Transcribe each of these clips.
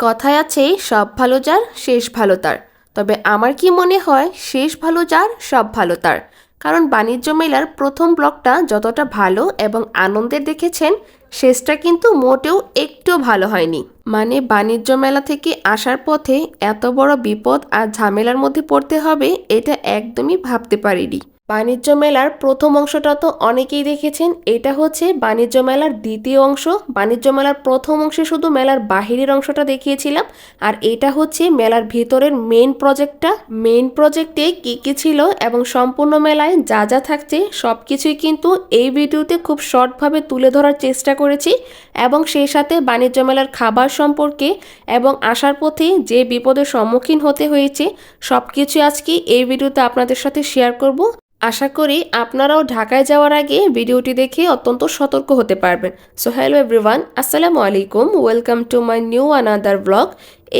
কথায় আছে, সব ভালো যার, শেষ ভালো তার। তবে আমার কি মনে হয়, শেষ ভালো যার, সব ভালো তার। কারণ বাণিজ্য মেলার প্রথম ব্লকটা যতটা ভালো এবং আনন্দের দেখেছেন, শেষটা কিন্তু মোটেও একটু ভালো হয়নি। মানে বাণিজ্য মেলা থেকে আসার পথে এত বড় বিপদ আর ঝামেলার মধ্যে পড়তে হবে, এটা একদমই ভাবতে পারিনি। বাণিজ্য মেলার প্রথম অংশটা তো অনেকেই দেখেছেন। এটা হচ্ছে বাণিজ্য মেলার দ্বিতীয় অংশ। বাণিজ্য মেলার প্রথম অংশে শুধু মেলার বাহিরের অংশটা দেখিয়েছিলাম। আর এটা হচ্ছে মেলার ভিতরের মেন প্রজেক্টটা মেন প্রজেক্টে কি কি ছিল এবং সম্পূর্ণ মেলায় যা যা থাকছে সব কিছুই কিন্তু এই ভিডিওতে খুব শর্টভাবে তুলে ধরার চেষ্টা করেছি। এবং সেই সাথে বাণিজ্য মেলার খাবার সম্পর্কে এবং আসার পথে যে বিপদের সম্মুখীন হতে হয়েছে সব কিছু আজকে এই ভিডিওতে আপনাদের সাথে শেয়ার করব। আশা করি আপনারাও ঢাকায় যাওয়ার আগে ভিডিওটি দেখে অত্যন্ত সতর্ক হতে পারবেন। সো হ্যালো এভরিওয়ান আসসালামু আলাইকুম। Welcome to my new another blog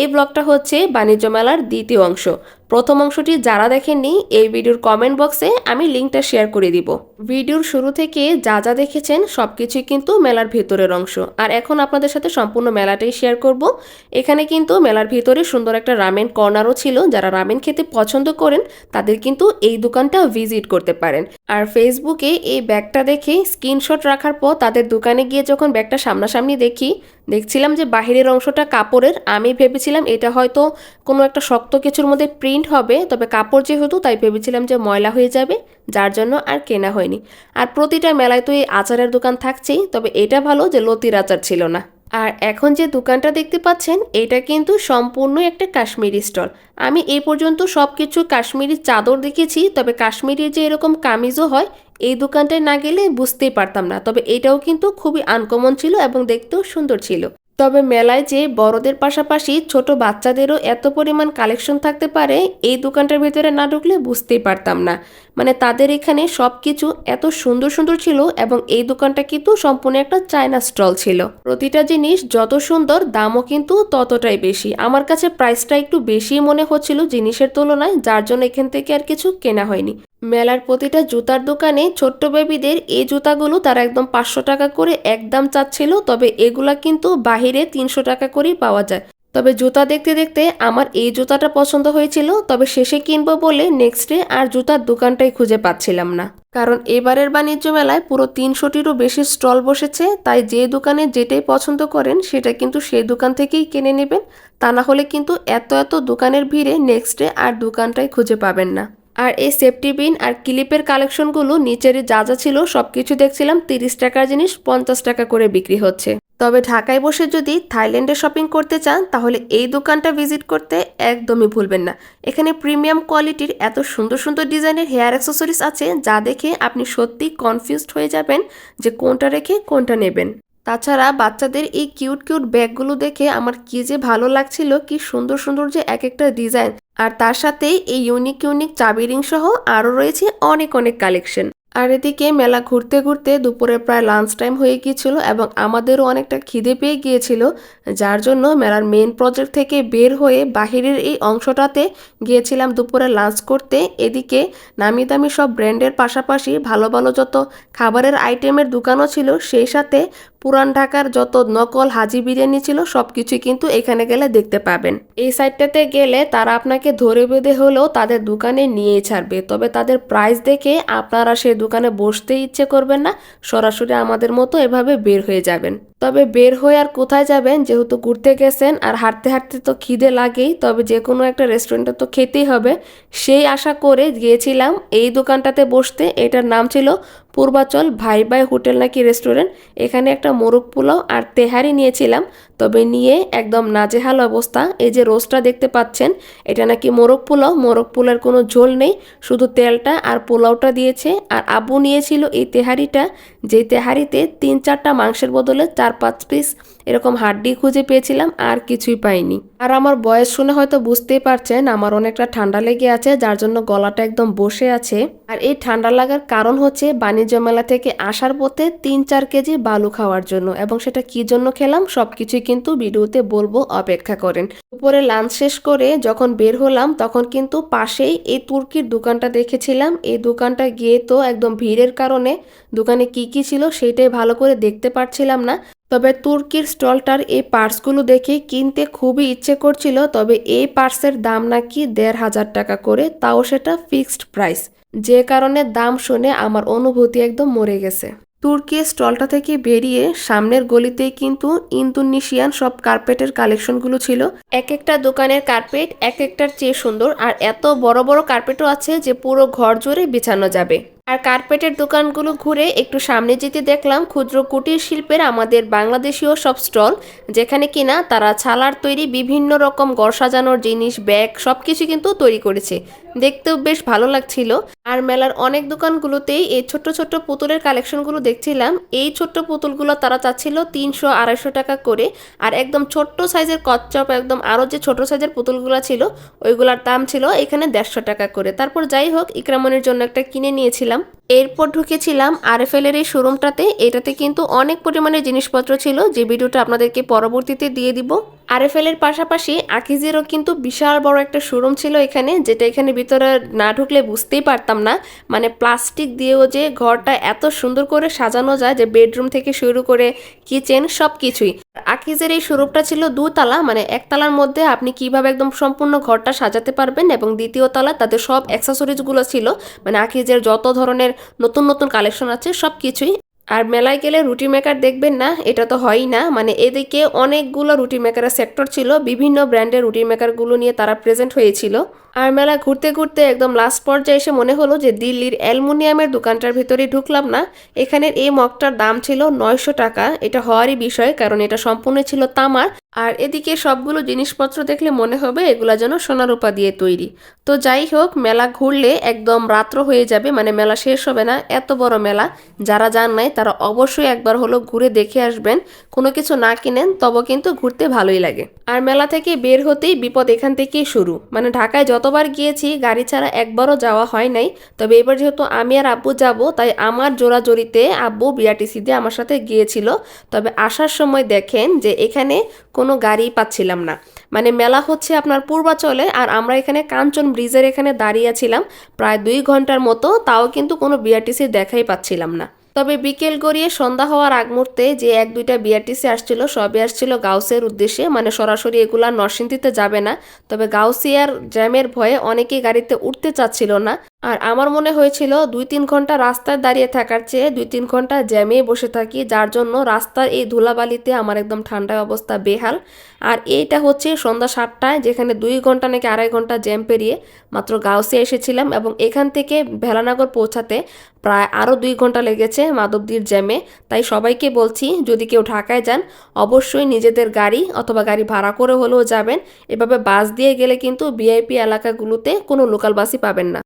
এই ব্লগটা হচ্ছে বাণিজ্য মেলার দ্বিতীয় অংশ। প্রথম অংশটি যারা দেখেননি, এই ভিডিওর কমেন্ট বক্সে আমি লিঙ্কটা শেয়ার করে দিব। ভিডিওর শুরু থেকে যা যা দেখেছেন সব কিছুই কিন্তু মেলার ভেতরের অংশ। আর এখন আপনাদের সাথে সম্পূর্ণ মেলাটাই শেয়ার করব। এখানে কিন্তু মেলার ভিতরে সুন্দর একটা রামেন কর্নারও ছিল। যারা রামেন খেতে পছন্দ করেন, তাদের কিন্তু এই দোকানটা ভিজিট করতে পারেন। আর ফেসবুকে এই ব্যাগটা দেখে স্ক্রিনশট রাখার পর তাদের দোকানে গিয়ে যখন ব্যাগটা সামনাসামনি দেখি, দেখছিলাম যে বাহিরের অংশটা কাপড়ের। আমি ভেবেছিলাম এটা হয়তো কোনো একটা শক্ত কিছুর মধ্যে প্রিন্ট হবে, তবে কাপড় যেহেতু, তাই ভেবেছিলাম যে ময়লা হয়ে যাবে, যার জন্য আর কেনা হয়নি। আর প্রতিটা মেলায় তো এই আচারের দোকান থাকছেই, তবে এটা ভালো যে লতির আচার ছিল না। আর এখন যে দোকানটা দেখতে পাচ্ছেন, এটা কিন্তু সম্পূর্ণ একটা কাশ্মীরি স্টল। আমি এই পর্যন্ত সব কিছু কাশ্মীরি চাদর দেখেছি, তবে কাশ্মীরি যে এরকম কামিজও হয়, এই দোকানটায় না গেলে বুঝতেই পারতাম না। তবে এটাও কিন্তু খুবই আনকমন ছিল এবং দেখতেও সুন্দর ছিল। তবে মেলায় যে বড়দের পাশাপাশি ছোট বাচ্চাদেরও এত পরিমাণ কালেকশন থাকতে পারে, এই দোকানটার ভিতরে না ঢুকলে বুঝতেই পারতাম না। মানে তাদের এখানে সব কিছু এত সুন্দর সুন্দর ছিল এবং এই দোকানটা কিন্তু সম্পূর্ণ একটা চায়না স্টল ছিল। প্রতিটা জিনিস যত সুন্দর, দামও কিন্তু ততটাই বেশি। আমার কাছে প্রাইসটা একটু বেশি মনে হচ্ছিল জিনিসের তুলনায়, যার জন্য এখান থেকে আর কিছু কেনা হয়নি। মেলার প্রতিটা জুতার দোকানে ছোট্ট বেবিদের এই জুতাগুলো তারা একদম পাঁচশো টাকা করে একদম চাচ্ছিল, তবে এগুলা কিন্তু বাহিরে তিনশো টাকা করেই পাওয়া যায়। তবে জুতা দেখতে দেখতে আমার এই জুতাটা পছন্দ হয়েছিল, তবে শেষে কিনবো বলে নেক্সট ডে আর জুতার দোকানটাই খুঁজে পাচ্ছিলাম না। কারণ এবারের বাণিজ্য মেলায় পুরো তিনশোটিরও বেশি স্টল বসেছে, তাই যে দোকানে যেটাই পছন্দ করেন সেটা কিন্তু সেই দোকান থেকেই কিনে নেবেন। তা না হলে কিন্তু এত এত দোকানের ভিড়ে নেক্সট ডে আর দোকানটাই খুঁজে পাবেন না। আর এই সেফটি বিন আর ক্লিপের কালেকশনগুলো নিচের যা যা ছিল সব কিছু দেখছিলাম, তিরিশ টাকার জিনিস পঞ্চাশ টাকা করে বিক্রি হচ্ছে। তবে ঢাকায় বসে যদি থাইল্যান্ডে শপিং করতে চান, তাহলে এই দোকানটা ভিজিট করতে একদমই ভুলবেন না। এখানে প্রিমিয়াম কোয়ালিটির এত সুন্দর সুন্দর ডিজাইনের হেয়ার অ্যাক্সেসরিজ আছে, যা দেখে আপনি সত্যি কনফিউজড হয়ে যাবেন যে কোনটা রেখে কোনটা নেবেন। তাছাড়া বাচ্চাদের এই কিউট কিউট ব্যাগগুলো দেখে আমার কি যে ভালো লাগছিল, কি সুন্দর সুন্দর যে এক একটা ডিজাইন। আর তার সাথে এই ইউনিক ইউনিক চাবি রিং সহ আরও রয়েছে অনেক অনেক কালেকশন আর এদিকে মেলা ঘুরতে ঘুরতে দুপুরে প্রায় লাঞ্চ টাইম হয়ে গিয়েছিল এবং আমাদেরও অনেকটা খিদে পেয়ে গিয়েছিল, যার জন্য মেলার মেন প্রজেক্ট থেকে বের হয়ে বাহিরের এই অংশটাতে গিয়েছিলাম দুপুরে লাঞ্চ করতে। এদিকে নামি দামি সব ব্র্যান্ডের পাশাপাশি ভালো ভালো যত খাবারের আইটেমের দোকানও ছিল, সেই সাথে পুরান ঢাকার যত নকল হাজি বিরিয়ানি ছিল সব কিছুই কিন্তু এখানে গেলে দেখতে পাবেন। এই সাইডটাতে গেলে তারা আপনাকে ধরে বেঁধে হলেও তাদের দোকানে নিয়ে ছাড়বে। তবে তাদের প্রাইস দেখে আপনারা সেই দোকানে বসতে ইচ্ছে করবেন না, সরাসরি আমাদের মতো এভাবে বের হয়ে যাবেন। তবে বের হয়ে আর কোথায় যাবেন? যেহেতু ঘুরতে গেছেন আর হাঁটতে হাঁটতে তো খিদে লাগেই, তবে যে কোনো একটা রেস্টুরেন্টে তো খেতেই হবে। সেই আশা করে গিয়েছিলাম এই দোকানটাতে বসতে। এটার নাম ছিল পূর্বাচল ভাই ভাই হোটেল নাকি রেস্টুরেন্ট এখানে একটা মোরগ পোলাও আর তেহারি নিয়েছিলাম। তবে নিয়ে একদম নাজেহাল অবস্থা। এই যে রোস্টটা দেখতে পাচ্ছেন, এটা নাকি মোরগ পোলাও। মোরগ পোলার কোনো ঝোল নেই, শুধু তেলটা আর পোলাওটা দিয়েছে। আর আবু নিয়েছিল এই তেহারিটা যে তেহারিতে তিন চারটা মাংসের বদলে চার পাঁচ পিস এরকম হাড্ডি খুঁজে পেয়েছিলাম, আর কিছুই পাইনি। আর আমার বয়স শুনে হয়তো বুঝতেই পারছেন, আমার অনেকটা ঠান্ডা লেগে আছে, যার জন্য গলাটা একদম বসে আছে। আর এই ঠান্ডা লাগার কারণ হচ্ছে বাণিজ্য মেলা থেকে আসার পথে তিন চার কেজি বালু খাওয়ার জন্য, এবং সেটা কি জন্য খেলাম সবকিছুই কিন্তু ভিডিওতে বলব, অপেক্ষা করেন। উপরে লাঞ্চ শেষ করে যখন বের হলাম, তখন কিন্তু পাশেই এই তুর্কির দোকানটা দেখেছিলাম। এই দোকানটা গিয়ে তো একদম ভিড়ের কারণে দোকানে কি কি ছিল সেটাই ভালো করে দেখতে পারছিলাম না। তবে তুর্কির স্টলটার এই পার্সগুলো দেখে কিনতে খুবই ইচ্ছে করছিল, তবে এই পার্সের দাম নাকি দেড় হাজার টাকা করে, তাও সেটা ফিক্সড প্রাইস। যে কারণে দাম শুনে আমার অনুভূতি একদম মরে গেছে। তুর্কি স্টলটা থেকে বেরিয়ে সামনের গলিতেই কিন্তু ইন্দোনেশিয়ান সব কার্পেটের কালেকশনগুলো ছিল। এক একটা দোকানের কার্পেট এক একটার চেয়ে সুন্দর, আর এত বড় বড় কার্পেটও আছে যে পুরো ঘর জুড়ে বিছানো যাবে। আর কার্পেটের দোকানগুলো ঘুরে একটু সামনে যেতে দেখলাম ক্ষুদ্র কুটির শিল্পের আমাদের বাংলাদেশীয় সব স্টল, যেখানে কিনা তারা ছালার তৈরি বিভিন্ন রকম ঘর সাজানোর জিনিস, ব্যাগ সব কিছু কিন্তু তৈরি করেছে। দেখতেও বেশ ভালো লাগছিল। আর মেলার অনেক দোকানগুলোতেই এই ছোট্ট ছোট্ট পুতুলের কালেকশনগুলো দেখছিলাম। এই ছোট্ট পুতুলগুলো তারা চাচ্ছিল তিনশো আড়াইশো টাকা করে। আর একদম ছোট্ট সাইজের কচ্চপ একদম আরও যে ছোট সাইজের পুতুলগুলো ছিল, ওইগুলোর দাম ছিল এখানে দেড়শো টাকা করে। তারপর যাই হোক, ইকরামনের জন্য একটা কিনে নিয়েছিলাম। এরপর ঢুকেছিলাম আর এফএল এর এই শোরুমটাতে এটাতে কিন্তু অনেক পরিমাণে জিনিসপত্র ছিল। যে ভিডিওটা আপনাদেরকে পরবর্তীতে দিয়ে দিব। আরএফএল এর পাশাপাশি আকিজেরও কিন্তু বিশাল বড় একটা শোরুম ছিল এখানে, যেটা এখানে ভিতরে না ঢুকলে বুঝতেই পারতাম না। মানে প্লাস্টিক দিয়েও যে ঘরটা এত সুন্দর করে সাজানো যায়, যে বেডরুম থেকে শুরু করে কিচেন সব কিছুই আকিজের এই শোরুমটা ছিল দুতলা মানে একতলার মধ্যে আপনি কীভাবে একদম সম্পূর্ণ ঘরটা সাজাতে পারবেন এবং দ্বিতীয় তলা তাদের সব অ্যাক্সেসরিজগুলো ছিল। মানে আকিজের যত ধরনের নতুন নতুন কালেকশন আছে সব কিছুই আর মেলায় গেলে রুটি মেকার দেখবেন না, এটা তো হয়ই না। মানে এদিকে অনেকগুলো রুটি মেকারের সেক্টর ছিল, বিভিন্ন ব্র্যান্ডের রুটি মেকারগুলো নিয়ে তারা প্রেজেন্ট হয়েছিল। আর মেলা ঘুরতে ঘুরতে একদম লাস্ট পর্যায়ে এসে মনে হলো যে দিল্লির অ্যালমুনিয়ামের দোকানটার ভিতরে ঢুকলাম না। এখানের এই মগটার দাম ছিল নয়শো টাকা। এটা হওয়ারই বিষয়, কারণ এটা সম্পূর্ণ ছিল তামার। আর এদিকে সবগুলো জিনিসপত্র দেখলে মনে হবে এগুলা যেন সোনারূপা দিয়ে তৈরি। তো যাই হোক, মেলা ঘুরলে একদম রাত্র হয়ে যাবে মানে মেলা শেষ হবে না, এত বড় মেলা। যারা যান নাই, তারা অবশ্যই একবার হলো ঘুরে দেখে আসবেন। কোনো কিছু না কিনেন, তবে কিন্তু ঘুরতে ভালোই লাগে। আর মেলা থেকে বের হতেই বিপদ এখান থেকেই শুরু। মানে ঢাকায় যতবার গিয়েছি, গাড়ি ছাড়া একবারও যাওয়া হয় নাই। তবে এবার যেহেতু আমি আর আব্বু যাব, তাই আমার জোরাজোরিতে আব্বু বিআরটিসি দিয়ে আমার সাথে গিয়েছিল। তবে আসার সময় দেখেন যে এখানে গাড়ি পাচ্ছিলাম না। মানে মেলা হচ্ছে আপনার পূর্বাচলে আর আমরা এখানে কাঞ্চন ব্রিজের এখানে দাঁড়িয়ে ছিলাম। প্রায় দুই ঘণ্টার মতো, তাও কিন্তু কোনো বিআরটিসি দেখাই পাচ্ছিলাম না। তবে বিকেল গড়িয়ে সন্ধ্যা হওয়ার আগ মুহূর্তে যে এক দুইটা বিআরটিসি আসছিল, সবই আসছিল গাউসের উদ্দেশ্যে। মানে সরাসরি এগুলা নরসিংদীতে যাবে না। তবে গাউসিয়ার জ্যামের ভয়ে অনেকেই গাড়িতে উঠতে চাচ্ছিল না। আর আমার মনে হয়েছিল দুই তিন ঘণ্টা রাস্তায় দাঁড়িয়ে থাকার চেয়ে দুই তিন ঘণ্টা জ্যামে বসে থাকি, যার জন্য রাস্তার এই ধুলাবালিতে আমার একদম ঠান্ডায় অবস্থা বেহাল। আর এইটা হচ্ছে সন্ধ্যা সাতটায়, যেখানে দুই ঘণ্টা নাকি আড়াই ঘণ্টা জ্যাম পেরিয়ে মাত্র গাউসে এসেছিলাম এবং এখান থেকে ভেলানগর পৌঁছাতে প্রায় আরও দুই ঘণ্টা লেগেছে মাধবদীর জ্যামে। তাই সবাইকে বলছি, যদি কেউ ঢাকায় যান, অবশ্যই নিজেদের গাড়ি অথবা গাড়ি ভাড়া করে হলেও যাবেন। এভাবে বাস দিয়ে গেলে কিন্তু ভিআইপি এলাকাগুলোতে কোনো লোকাল বাসই পাবেন না।